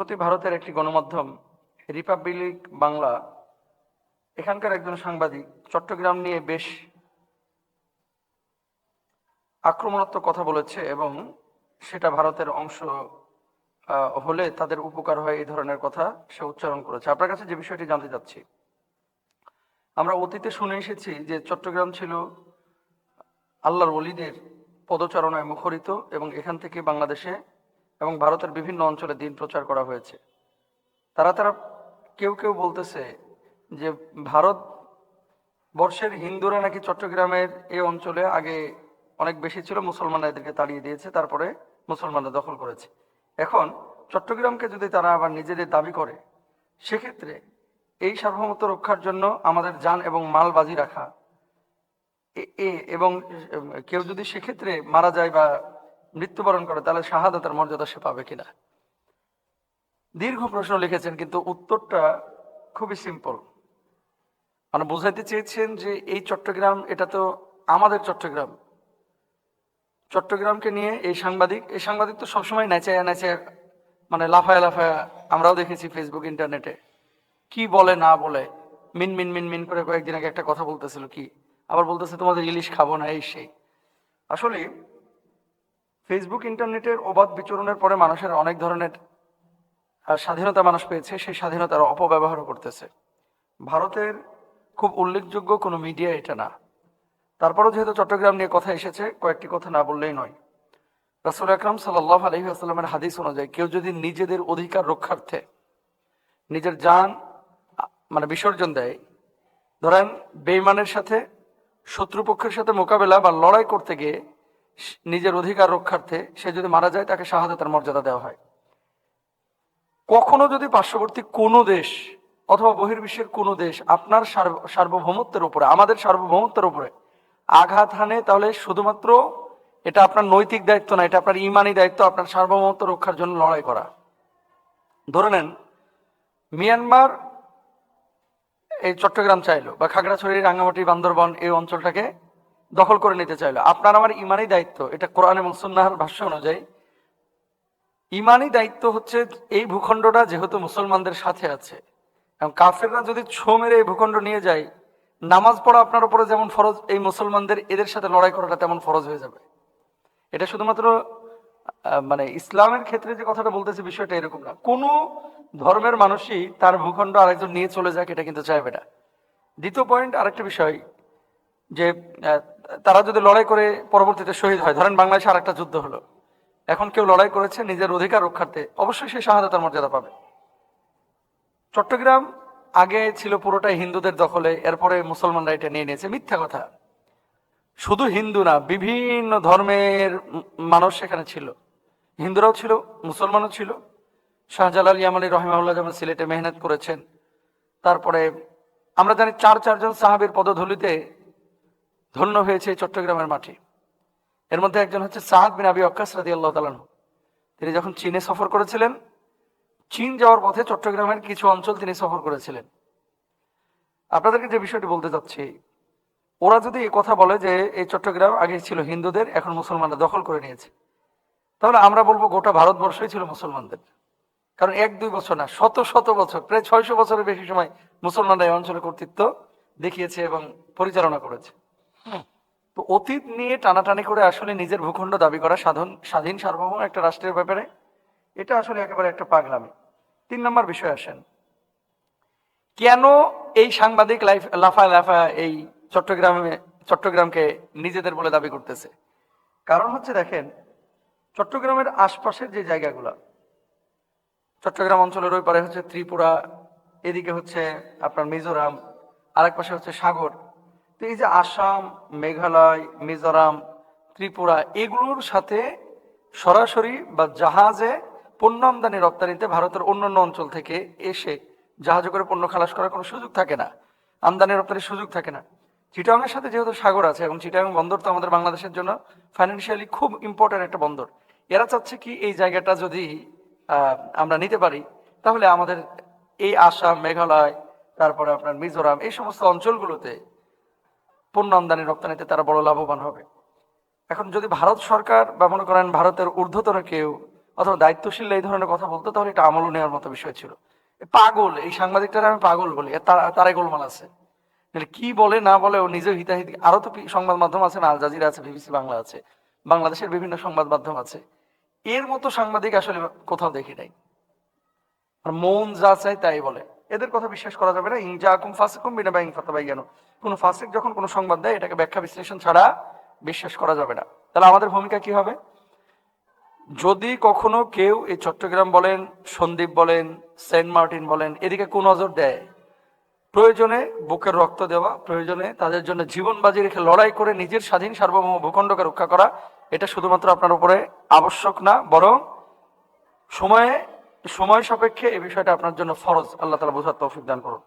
প্রতি ভারতের একটি গণমাধ্যম, রিপাবলিক বাংলা, এখানকার একজন সাংবাদিক চট্টগ্রাম নিয়ে বেশ আক্রমণাত্মক কথা বলেছে এবং সেটা ভারতের অংশ হলে তাদের উপকার হয় এই ধরনের কথা সে উচ্চারণ করেছে। আপনার কাছে যে বিষয়টি জানতে চাচ্ছি, আমরা অতীতে শুনে এসেছি যে চট্টগ্রাম ছিল আল্লাহর অলিদের পদচারণায় মুখরিত এবং এখান থেকে বাংলাদেশে এবং ভারতের বিভিন্ন অঞ্চলে দিন প্রচার করা হয়েছে। তারা তারা কেউ কেউ বলতেছে যে ভারত বর্ষের হিন্দুরা নাকি চট্টগ্রামের এই অঞ্চলে আগে অনেক বেশি ছিল, মুসলমানরা এদেরকে তাড়িয়ে দিয়েছে, তারপরে মুসলমানরা দখল করেছে। এখন চট্টগ্রামকে যদি তারা আবার নিজেদের দাবি করে, সেক্ষেত্রে এই সার্বভৌমত্ব রক্ষার জন্য আমাদের যান এবং মাল বাজি রাখা এবং কেউ যদি সেক্ষেত্রে মারা যায় বা মৃত্যুবরণ করে, তাহলে শাহাদাতের মর্যাদা সে পাবে কিনা? দীর্ঘ প্রশ্ন লিখেছেন, কিন্তু উত্তরটা খুবই সিম্পল মানে বোঝাইতে চেয়েছেন যে এই চট্টগ্রাম, এটা তো আমাদের চট্টগ্রাম। চট্টগ্রামকে নিয়ে এই সাংবাদিক এই সাংবাদিক তো সবসময় নেচায় নেচায় মানে লাফায় লাফায় আমরাও দেখেছি ফেসবুক ইন্টারনেটে কি বলে, না বলে, মিন মিন মিন মিন করে কয়েকদিন আগে একটা কথা বলতেছিল, কি? আবার বলতেছে, তোমাদের ইলিশ খাব না, এই সেই। আসলে ফেসবুক ইন্টারনেটের অবাধ বিচরণের পরে মানুষের অনেক ধরনের স্বাধীনতা মানুষ পেয়েছে, সেই স্বাধীনতার অপব্যবহারও করতেছে। ভারতের খুব উল্লেখযোগ্য কোনো মিডিয়া এটা না। তারপরও যেহেতু চট্টগ্রাম নিয়ে কথা এসেছে, কয়েকটি কথা না বললেই নয়। রাসুল আকরাম সাল্লাহ আলহি আসসালামের হাদিস অনুযায়ী, কেউ যদি নিজেদের অধিকার রক্ষার্থে নিজের যান মানে বিসর্জন দেয়, ধরেন বেইমানের সাথে, শত্রুপক্ষের সাথে মোকাবেলা বা লড়াই করতে গিয়ে নিজের অধিকার রক্ষার্থে সে যদি মারা যায়, তাকে শাহাদাতের মর্যাদা দেওয়া হয়। কখনো যদি পার্শ্ববর্তী কোনো দেশ অথবা বহির্বিশ্বের কোনো দেশ আপনার সার্ব- সার্বভৌমত্বের উপরে, আমাদের সার্বভৌমত্বের উপরে আঘাত হানে, তাহলে শুধুমাত্র এটা আপনার নৈতিক দায়িত্ব না, এটা আপনার ইমানি দায়িত্ব, আপনার সার্বভৌমত্ব রক্ষার জন্য লড়াই করা। ধরে নেন, মিয়ানমার এই চট্টগ্রাম চাইলো বা খাগড়াছড়ি, রাঙ্গামাটি, বান্দরবন এই অঞ্চলটাকে দখল করে নিতে চাইলো। আপনার আমার ইমানি দায়িত্ব। এটা কোরআন এবং সুন্নাহর ভাষ্য অনুযায়ী। ইমানি দায়িত্ব হচ্ছে এই ভূখণ্ডটা যেহেতু মুসলমানদের সাথে আছে। এবং কাফেররা যদি ছো মেরে এই ভূখণ্ড নিয়ে যায়, নামাজ পড়া আপনার উপরে যেমন ফরজ, এই মুসলমানদের এদের সাথে লড়াই করাটা তেমন ফরজ হয়ে যাবে। এটা শুধুমাত্র মানে ইসলামের ক্ষেত্রে যে কথাটা বলতেছে বিষয়টা এরকম না। কোনো ধর্মের মানুষই তার ভূখণ্ড আরেকজন নিয়ে চলে যাক, এটা কিন্তু চাইবে না। দ্বিতীয় পয়েন্ট আরেকটা বিষয় যে তারা যদি লড়াই করে পরবর্তীতে শহীদ হয়, ধরেন বাংলাদেশে আরেকটা যুদ্ধ হলো। এখন কেউ লড়াই করেছে নিজের অধিকার রক্ষার্থে, অবশ্যই সে শাহাদাতের মর্যাদা পাবে। চট্টগ্রাম আগে ছিল পুরোটাই হিন্দুদের দখলে, এরপরে মুসলমানরা এটা নিয়ে নিয়েছে। মিথ্যা কথা। শুধু হিন্দু না, বিভিন্ন ধর্মের মানুষ সেখানে ছিল। হিন্দুরাও ছিল, মুসলমানও ছিল। শাহজালাল ইয়ামানি রহিমাউল্লাহ যেমন সিলেটে মেহনত করেছেন, তারপরে আমরা জানি চার চারজন সাহাবীর পদধূলিতে ধন্য হয়েছে চট্টগ্রামের মাটি এর মধ্যে একজন হচ্ছে সাহাদ বিন আবি অক্কাস রাদি আল্লাহ তিনি যখন চীনে সফর করেছিলেন, চীন যাওয়ার পথে চট্টগ্রামের কিছু অঞ্চল তিনি সফর করেছিলেন। আপনাদেরকে যে বিষয়টি বলতে চাচ্ছি, ওরা যদি এই কথা বলে যে এই চট্টগ্রাম আগে ছিল হিন্দুদের, এখন মুসলমানরা দখল করে নিয়েছে, তাহলে আমরা বলব গোটা ভারতবর্ষই ছিল মুসলমানদের। কারণ এক, দুই বছর না, শত শত বছর, প্রায় ছয়শো বছরের বেশি সময় মুসলমানরা এই অঞ্চলে কর্তৃত্ব দেখিয়েছে এবং পরিচালনা করেছে। তো অতীত নিয়ে টানাটানি করে আসলে নিজের ভূখণ্ড দাবি করা সাধন, স্বাধীন সার্বভৌম একটা রাষ্ট্রের ব্যাপারে, এটা আসলে একেবারে একটা পাগলামি। তিন নম্বর বিষয় আসেন। কেন এই সাংবাদিক লাইফ লাফা লাফা এই চট্টগ্রামে, চট্টগ্রামকে নিজেদের বলে দাবি করতেছে? কারণ হচ্ছে দেখেন, চট্টগ্রামের আশপাশের যে জায়গাগুলো, চট্টগ্রাম অঞ্চলের ওই পারে হচ্ছে ত্রিপুরা, এদিকে হচ্ছে আপনার মিজোরাম, আরেক পাশে হচ্ছে সাগর তো এই যে আসাম, মেঘালয়, মিজোরাম, ত্রিপুরা, এগুলোর সাথে সরাসরি বা জাহাজে পণ্য আমদানি রপ্তানিতে ভারতের অন্যান্য অঞ্চল থেকে এসে জাহাজে করে পণ্য খালাস করার কোনো সুযোগ থাকে না। আমদানি রপ্তানির সুযোগ থাকে না। চিটাংয়ের সাথে যেহেতু সাগর আছে এবং চিটাং বন্দর তো আমাদের বাংলাদেশের জন্য ফাইন্যান্সিয়ালি খুব ইম্পর্টেন্ট একটা বন্দর। এরা চাচ্ছে কি এই জায়গাটা যদি আমরা নিতে পারি, তাহলে আমাদের এই আসাম, মেঘালয়, তারপরে আপনার মিজোরাম, এই সমস্ত অঞ্চলগুলোতে পণ্য আমদানি রপ্তানিতে তারা বড় লাভবান হবে। এখন যদি ভারত সরকার বা মনে করেন ভারতের ঊর্ধ্বতন কেউ অথবা দায়িত্বশীল এই ধরনের কথা বলতো, তাহলে এটা আমল নেওয়ার মতো বিষয় ছিল। পাগল, এই সাংবাদিকটার আমি পাগল বলি তারাই গোলমাল আছে। কি বলে, না বলে, ও নিজেও হিতাহিত আরও তো সংবাদ মাধ্যম আছে না, আল জাজিরা আছে, বিবিসি বাংলা আছে, বাংলাদেশের বিভিন্ন সংবাদ মাধ্যম আছে। এর মতো সাংবাদিক আসলে কোথাও দেখি নাই। মন যা চায় তাই বলে। এদের কথা বিশ্বাস করা যাবে না। ইংজা আকুম ফাসিকুম বিনা ব্যাং ফাতাবাই কেন কোনো ফাসিক যখন কোনো সংবাদ দেয়, এটাকে ব্যাখ্যা বিশ্লেষণ ছাড়া বিশ্বাস করা যাবে না। তাহলে আমাদের ভূমিকা কি হবে? যদি কখনো কেউ এই চট্টগ্রাম বলেন সন্দীপ বলেন, সেন্ট মার্টিন বলেন, এদিকে কোন নজর দেয়, প্রয়োজনে বুকের রক্ত দেওয়া, প্রয়োজনে তাদের জন্য জীবন বাজি রেখে লড়াই করে নিজের স্বাধীন সার্বভৌম ভূখণ্ডকে রক্ষা করা, এটা শুধুমাত্র আপনার উপরে আবশ্যক না, বরং সময়ে সময় সাপেক্ষে এই বিষয়টা আপনার জন্য ফরজ। আল্লাহ তালা বোঝার তৌফিক দান করুন।